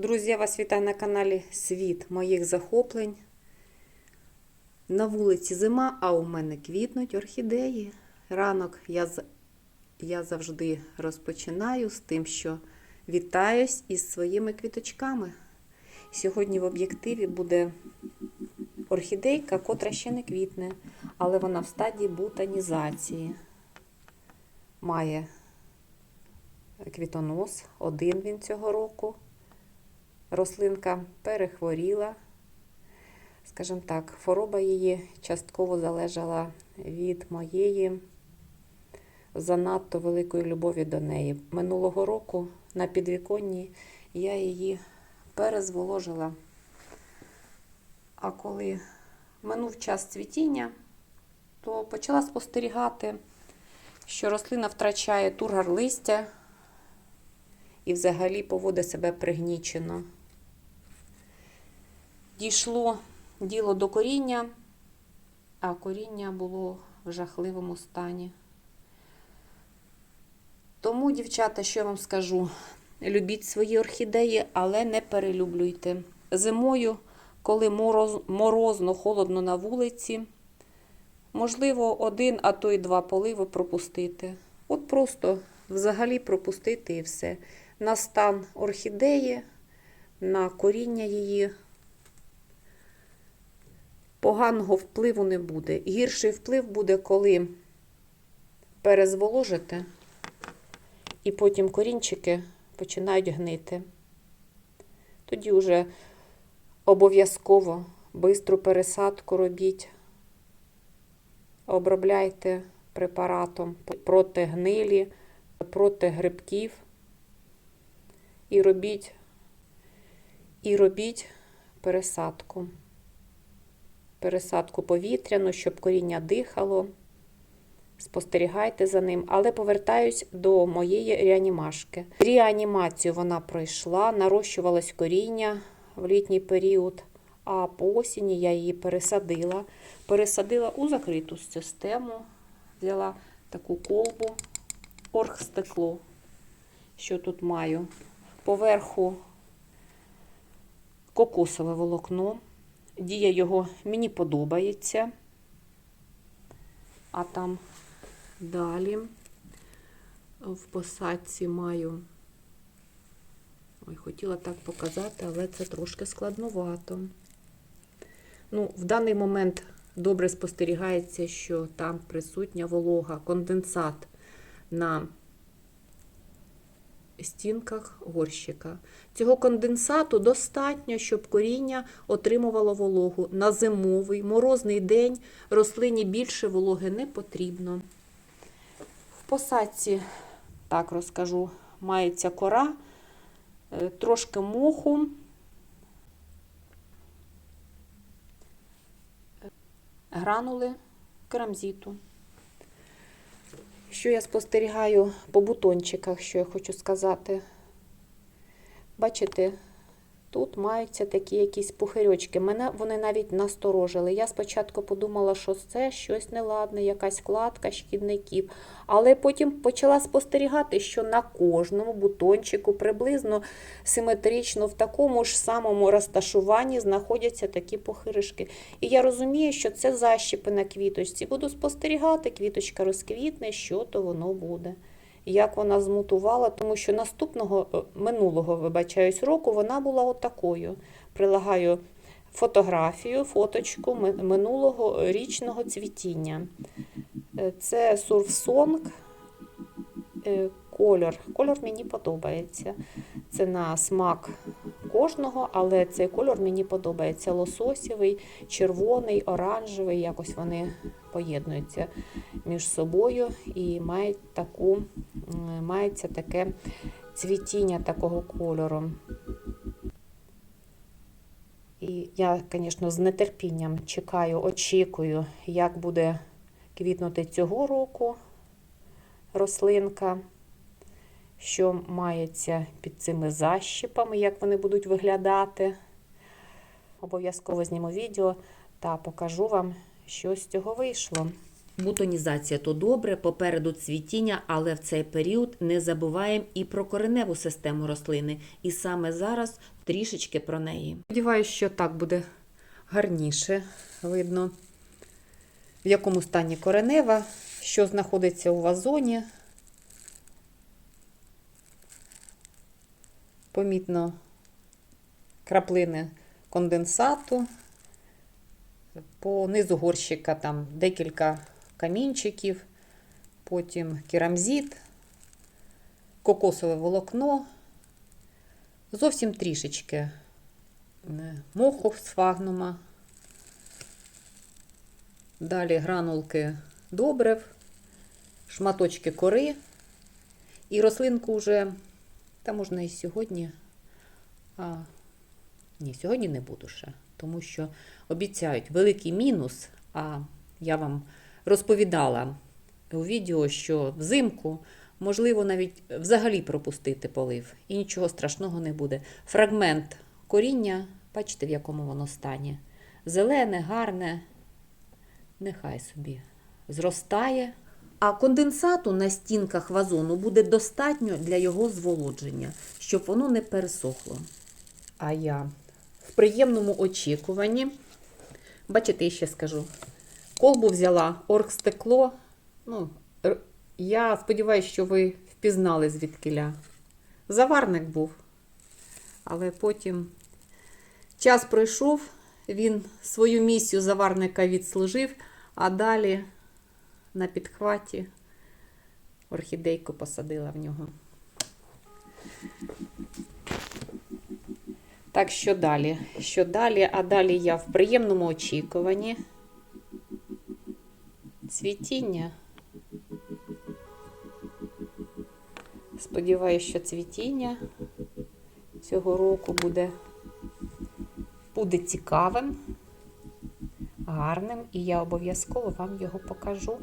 Друзі, я вас вітаю на каналі Світ моїх захоплень. На вулиці зима, а у мене квітнуть орхідеї. Ранок я, я завжди розпочинаю з тим, що вітаюсь із своїми квіточками. Сьогодні в об'єктиві буде орхідейка, котра ще не квітне, але вона в стадії бутанізації. Має квітонос, один він цього року. Рослинка перехворіла. Скажімо так, хвороба її частково залежала від моєї занадто великої любові до неї. Минулого року на підвіконні я її перезволожила. А коли минув час цвітіння, то почала спостерігати, що рослина втрачає тургар листя і взагалі поводить себе пригнічено. Дійшло діло до коріння, а коріння було в жахливому стані. Тому, дівчата, що я вам скажу, любіть свої орхідеї, але не перелюблюйте. Зимою, коли мороз, морозно, холодно на вулиці, можливо, один, а то й два поливи пропустити. От просто взагалі пропустити і все. На стан орхідеї, на коріння її поганого впливу не буде. Гірший вплив буде, коли перезволожите, і потім корінчики починають гнити. Тоді вже обов'язково бистру пересадку робіть, обробляйте препаратом проти гнилі, проти грибків. І робіть, і робіть пересадку пересадку повітряну, щоб коріння дихало. Спостерігайте за ним, але повертаюсь до моєї реанімашки. Реанімацію вона пройшла, нарощувалось коріння в літній період, а по осені я її пересадила. Пересадила у закриту систему, взяла таку колбу, оргстекло, що тут маю. Поверху кокосове волокно. Дія його мені подобається. А там далі в посадці маю. Ой, хотіла так показати, але це трошки складновато. Ну, в даний момент добре спостерігається, що там присутня волога, конденсат на стінках горщика. Цього конденсату достатньо, щоб коріння отримувало вологу. На зимовий, морозний день рослині більше вологи не потрібно. В посадці, так розкажу, мається кора, е, трошки моху. Гранули керамзіту. Що я спостерігаю по бутончиках, що я хочу сказати. Бачите, тут маються такі якісь пухирьочки. Мене вони навіть насторожили. Я спочатку подумала, що це щось неладне, якась кладка шкідників. Але потім почала спостерігати, що на кожному бутончику приблизно симетрично в такому ж самому розташуванні знаходяться такі похиришки. І я розумію, що це защіпи на квіточці. Буду спостерігати, квіточка розквітне, що то воно буде. Як вона змутувала, тому що наступного е, минулого, вибачаюсь, року вона була отакою. Прилагаю фотографію, фоточку минулого річного цвітіння. Е, Це сурфсонг, е, кольор. Кольор мені подобається. Це на смак кожного, але цей кольор мені подобається. Лососєвий, червоний, оранжевий. Якось вони поєднуються між собою і мають таку, мається таке цвітіння такого кольору. І я, звісно, з нетерпінням чекаю, очікую, як буде квітнути цього року рослинка, що мається під цими защіпами, як вони будуть виглядати. Обов'язково зніму відео та покажу вам, що з цього вийшло. Бутонізація то добре, попереду цвітіння, але в цей період не забуваємо і про кореневу систему рослини. І саме зараз трішечки про неї. Сподіваюся, що так буде гарніше видно, в якому стані коренева, що знаходиться у вазоні. Помітно краплини конденсату. По низу горщика там декілька камінчиків, потім керамзит, кокосове волокно, зовсім трішечки е, моху сфагнума. Далі гранулки добрив, шматочки кори. І рослинку вже, та можна і сьогодні. А, ні, сьогодні не буду ще, тому що обіцяють великий мінус. А я вам розповідала у відео, що взимку можливо навіть взагалі пропустити полив, і нічого страшного не буде. Фрагмент коріння, бачите, в якому воно стані. Зелене, гарне, нехай собі зростає. А конденсату на стінках вазону буде достатньо для його зволодження, щоб воно не пересохло. А я в приємному очікуванні. Бачите, я ще скажу. Колбу взяла оргстекло. Ну, я сподіваюся, що ви впізнали звідкиля. Заварник був. Але потім час пройшов, він свою місію заварника відслужив, а далі на підхваті орхідейку посадила в нього. Так, що далі? Що далі? А далі я в приємному очікуванні. Цвітіння. Сподіваюся, що цвітіння цього року буде, буде цікавим, гарним, і я обов'язково вам його покажу.